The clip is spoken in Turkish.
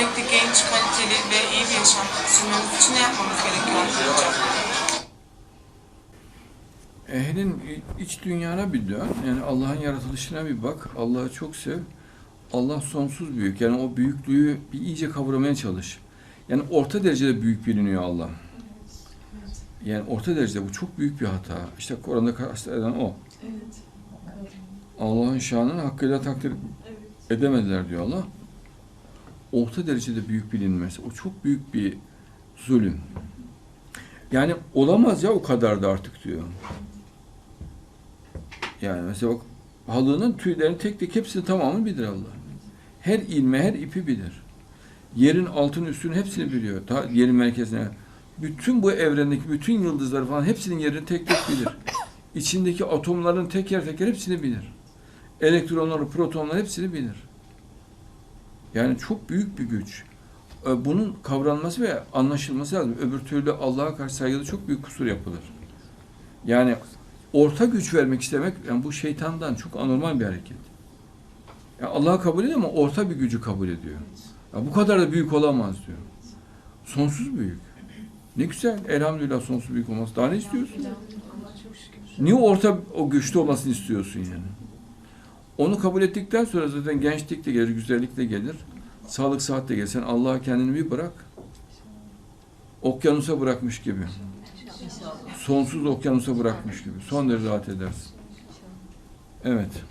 gelecekte genç, kaliteli ve iyi bir yaşam sürmemiz için ne yapmamız gerekiyor hocam? Ehlin iç dünyana bir dön. Yani Allah'ın yaratılışına bir bak. Allah'ı çok sev. Allah sonsuz büyük. Yani o büyüklüğü bir iyice kavramaya çalış. Yani orta derecede büyük biliniyor Allah. Yani orta derecede bu çok büyük bir hata. İşte Kur'an'da kasteden o. Allah'ın şanını hakkıyla takdir edemediler diyor Allah. Orta derecede büyük bilinmesi. O çok büyük bir zulüm. Yani olamaz ya o kadar da artık diyor. Yani mesela bak halının tüylerini tek tek hepsini tamamını bilir Allah. Her ilme, her ipi bilir. Yerin altın üstünü hepsini biliyor. Ta yerin merkezine. Bütün bu evrendeki bütün yıldızları falan hepsinin yerini tek tek bilir. İçindeki atomların teker teker hepsini bilir. Elektronları, protonları hepsini bilir. Yani çok büyük bir güç. Ee, Bunun kavranması ve anlaşılması lazım. Öbür türlü Allah'a karşı saygıda çok büyük kusur yapılır. Yani orta güç vermek istemek yani bu şeytandan çok anormal bir hareket. Ya Allah'ı kabul ediyor ama orta bir gücü kabul ediyor. Ya bu kadar da büyük olamaz diyor. Sonsuz büyük. Ne güzel. Elhamdülillah sonsuz büyük olması. Daha ne istiyorsun? Niye orta o güçlü olmasını istiyorsun yani? Onu kabul ettikten sonra zaten gençlik de gelir, güzellik de gelir. Sağlık, sıhhat de gelir. Sen Allah'a kendini bir bırak. Okyanusa bırakmış gibi. Sonsuz okyanusa bırakmış gibi. Son derece rahat edersin. Evet.